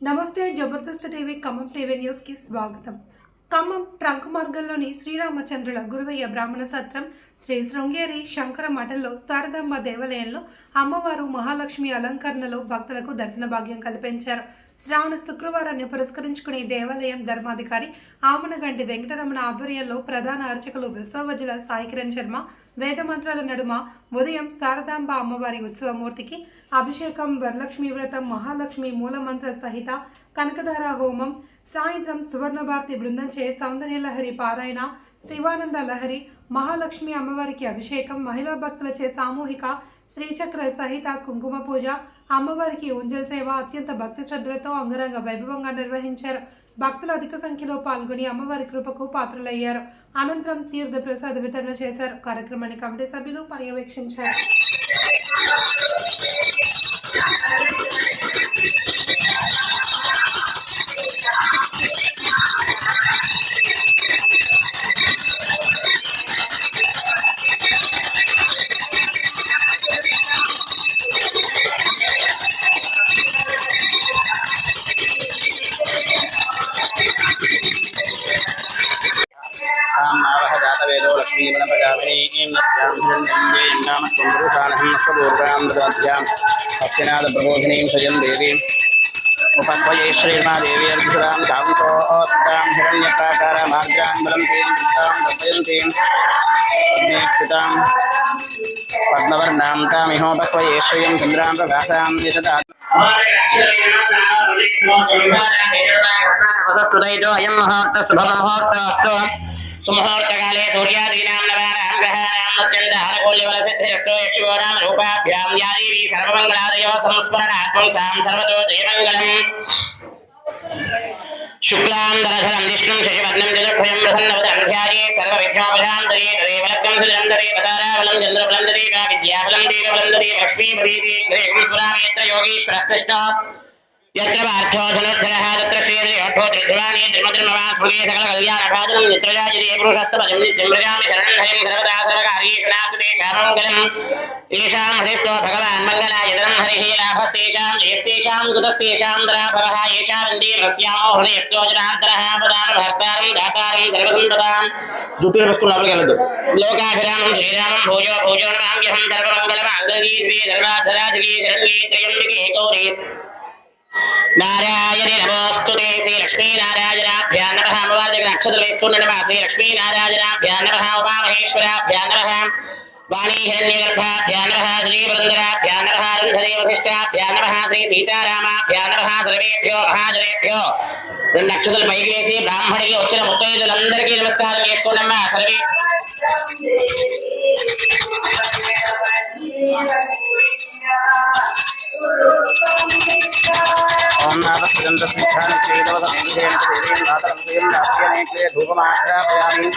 నమస్తే Jabardasth TV Khammam TV న్యూస్కి స్వాగతం. ఖమ్మం ట్రంక్ మార్గంలోని శ్రీరామచంద్రుల గురువయ్య బ్రాహ్మణ సత్రం శ్రీ శృంగేరి శంకర మఠంలో శారదాంబ దేవాలయంలో అమ్మవారు మహాలక్ష్మి అలంకరణలో భక్తులకు దర్శన భాగ్యం కల్పించారు. శ్రావణ శుక్రవారాన్ని పురస్కరించుకుని దేవాలయం ధర్మాధికారి ఆమనగంటి వెంకటరమణ ఆధ్వర్యంలో ప్రధాన అర్చకులు విశ్వవజుల సాయి కిరణ్ శర్మ వేద మంత్రాల నడుమ ఉదయం శారదాంబ అమ్మవారి ఉత్సవమూర్తికి అభిషేకం వరలక్ష్మి వ్రతం మహాలక్ష్మి మూలమంత్ర సహిత కనకధార హోమం సాయంత్రం సువర్ణభారతి బృందంచే సౌందర్య లహరి పారాయణ శివానంద లహరి మహాలక్ష్మి అమ్మవారికి అభిషేకం మహిళా భక్తులచే సామూహిక శ్రీచక్ర సహిత కుంకుమ పూజ అమ్మవారికి ఉంజల్ సేవ అత్యంత భక్తి శ్రద్ధలతో అంగరంగ వైభవంగా నిర్వహించారు. భక్తులు అధిక సంఖ్యలో పాల్గొని అమ్మవారి కృపకు పాత్రులయ్యారు. అనంతరం తీర్థ ప్రసాద వితరణ చేశారు. కార్యక్రమాన్ని కమిటీ సభ్యులు పర్యవేక్షించారు. Thank you. हिरण्यं नाम सुन्दरुषाणहं नष्टपूर्वां ददाभ्यां भक्तिनाथप्रबोधिनीं स्वयं देवीम् उपन्वये श्रीमादेवी अर्धुरां कान्तोत्तां हिरण्यप्राकारामार्गां बलन्तीं तां दर्शयन्तीं पद्मीक्षितां पद्मवर्णां तामिहोपक्वये श्रियं चन्द्रां प्रकाशां यशदा वसस्तुतैतो अयं मुहूर्तः शुभमुहूर्तोऽस्तु सुमुहूर्तकाले सूर्यादीनां नवानां ग्रहाणां రామచంద్రానుకూల్యవల సిద్ధిరస్తో యశివోరామ రూపాభ్యాం యాదేవి సర్వమంగళాదయో సంస్మరణాత్మం సాం సర్వతో జయమంగళం శుక్లాంధరధరం విష్ణుం శశివర్ణం చతుర్భయం ప్రసన్నవదనం ధ్యాయే సర్వవిఘ్నోపశాంతరే తదేవలక్తం సుజంతరే పదారాబలం చంద్రబలందరే కా విద్యాబలం దేవబలందరే లక్ష్మీపదీదే యోగీశ్వర కృష్ణ యత్ర పార్థో తత్ర కఠో త్రిపురాణే త్రిమద్రుమవాస్మృగే సకల కళ్యాణఘాతురం నిత్రయాజురే పురుషస్తపదం నిత్యమృగామి శరణంధయం సర్వదా సర్వకార్యేషునాస్తుతే శామంగళం ఏషాం హరిస్తో భగవాన్ మంగళాయతరం హరిహే లాభస్తేషాం జయస్తేషాం కృతస్తేషాం దరాపరః ఏషారండి ప్రస్యామో హృదయస్తోజనార్దరః పదాం భర్తారం దాతారం సర్వసం దదాం జ్యోతిర్ పసుకున్న లోపలికి వెళ్ళదు లోకాభిరామం శ్రీరామం భోజో భోజోన్మామ్యహం సర్వమంగళమాంగళ్యీ శ్రీ సర్వాధరాధికి శరణ్యీ త్రయంబికి గౌరీ నారాయణి నమోస్తుతే శ్రీ లక్ష్మీనారాయణాభ్యాం నమ అమ్మవారి దగ్గర అక్షతలు వేస్తుండడం శ్రీ లక్ష్మీనారాయణాభ్యాం నమ ఉమామహేశ్వరాభ్యాం నమ వాణీ హిరణ్యగర్భాభ్యాం నమ శ్రీ బృందరాభ్యాం నమ రుంధరే వశిష్టాభ్యాం నమ శ్రీ సీతారామాభ్యాం నమ సర్వేభ్యో మహాజనేభ్యో రెండు అక్షతలు పైకి వేసి బ్రాహ్మణికి వచ్చిన ముత్తైదులందరికీ నమస్కారం చేసుకోండమ్మా సర్వే धूपमाख्रापयामि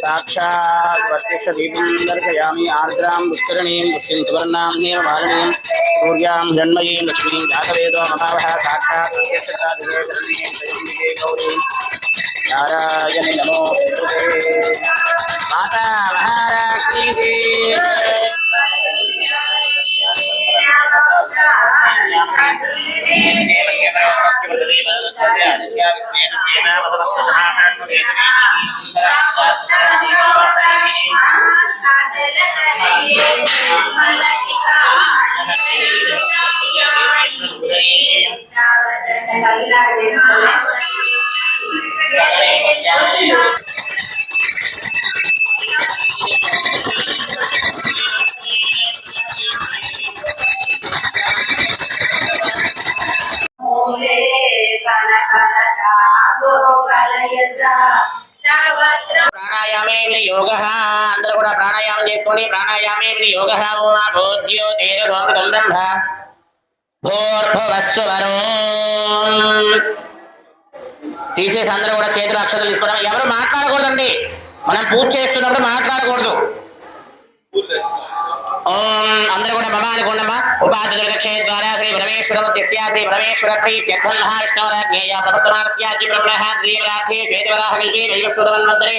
साक्षात् प्रत्यक्षदीपं दर्शयामि आर्द्रां विस्तरणीं दुष्टिं सुवर्णां निर्वारणीं सूर्यां जन्मयीं लक्ष्मीं जातवेदो ममावः साक्षात् गौरीं नारायणे नमो ప్రాణాయామే యోగ అందరూ కూడా ప్రాణాయామం చేసుకోండి ప్రాణాయామే యోగ భోజ్యో తేర సోమృతం బ్రహ్మ భోర్భవస్వరో తీసేసి అందరూ కూడా చేతులు అక్షతలు తీసుకోవడం. ఎవరు మాట్లాడకూడదండి. మనం పూజ చేస్తున్నప్పుడు మాట్లాడకూడదు. ఓం అందరూ కూడా మమ అనుకోండమ్మా ఉపాధిదుర్గక్షే ద్వారా శ్రీ పరమేశ్వరం తస్యా శ్రీ పరమేశ్వర ప్రీత్యర్థం మహావిష్ణోరాజ్ఞేయ బ్రహ్మ శ్రీ రాత్రి శ్వేతవరాహ కల్పే వైవస్వతవన్మంతరే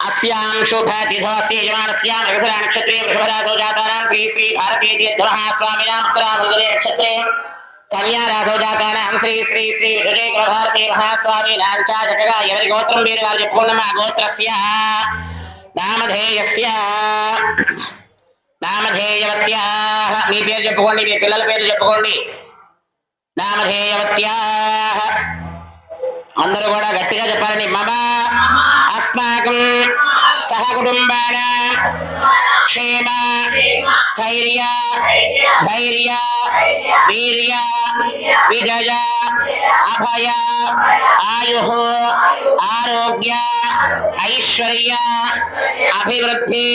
अस्यां शुभतिथोऽस्य यजमानस्यां रविसरा नक्षत्रे वृषभरासौ जातानां श्री श्री भारतीयतीर्थवः स्वामिनाम् उत्तराभुजने नक्षत्रे కన్యారాసో జాతానాం శ్రీ శ్రీ శ్రీ విజయకుల భారతీ మహాస్వామి నాంచా చక్కగా ఎవరి గోత్రం పేరు వారు చెప్పుకున్నాం ఆ గోత్రస్య నామధేయస్య నామధేయవత్యా మీ పేరు చెప్పుకోండి మీ పిల్లల పేరు చెప్పుకోండి నామధేయవత్యా అందరూ కూడా గట్టిగా చెప్పాలండి మమ అస్మాకం సహ కుటుంబాన క్షేమ స్థైర్య ధైర్య వీర్య విజయ అభయ ఆయు ఆరోగ్య ఐశ్వర్య అభివృద్ధి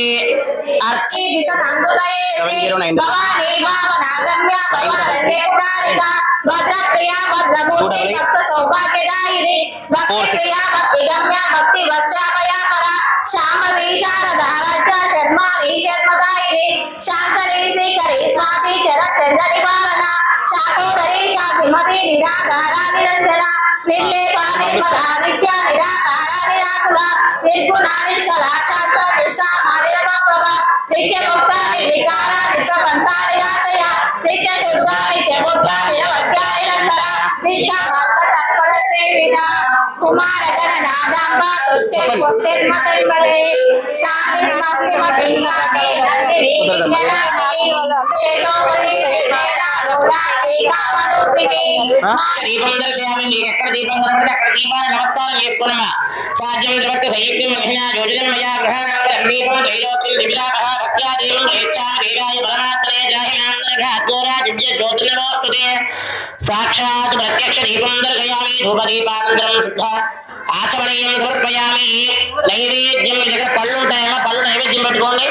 నిరాకుల నిత్య ముక్త నిత్య పంచాలిరాశయ నిత్య శుద్ధ నిత్య నిరంతర నిత్య భక్త తత్పర సేవిత కుమార గణ నాదాంబ తుష్టే పుష్టే మతరిపడే శాంతి స్మస్తి మతి మతి నందిని జనని తేజోవని నమస్కారం చేసుకున్నమా సాధ్యం జగత్తు సంయుక్తం మహిళా యోజనం మయా గ్రహాణం దీపం త్రైలోక్యం దివిలాపహ భక్త్యా దేవం వేచ్చామి దేవాయ పరమాత్మనే జాహినాంతరఘ అఘోరా దివ్య జ్యోతిర్నమోస్తుతే సాక్షాత్ ప్రత్యక్ష దీపం దర్శయామి ధూపదీపానంతరం శుద్ధ ఆచమనీయం సమర్పయామి నైవేద్యం మీ దగ్గర పళ్ళు ఉంటాయమ్మా పళ్ళు నైవేద్యం పెట్టుకోండి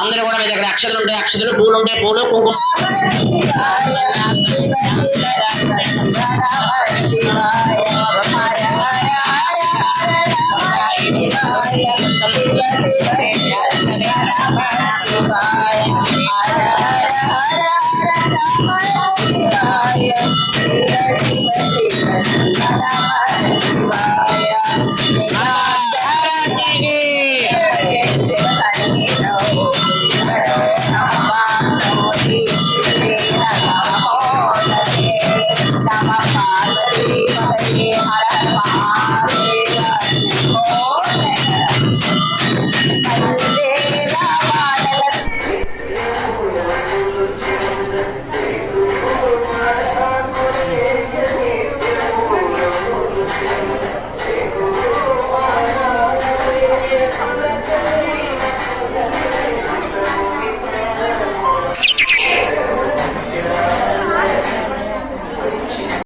అందరూ కూడా మీ దగ్గర అక్షతలు ఉంటాయి అక్షతలు పూలు ఉంటాయి పూలు కుంకుమ Yeah.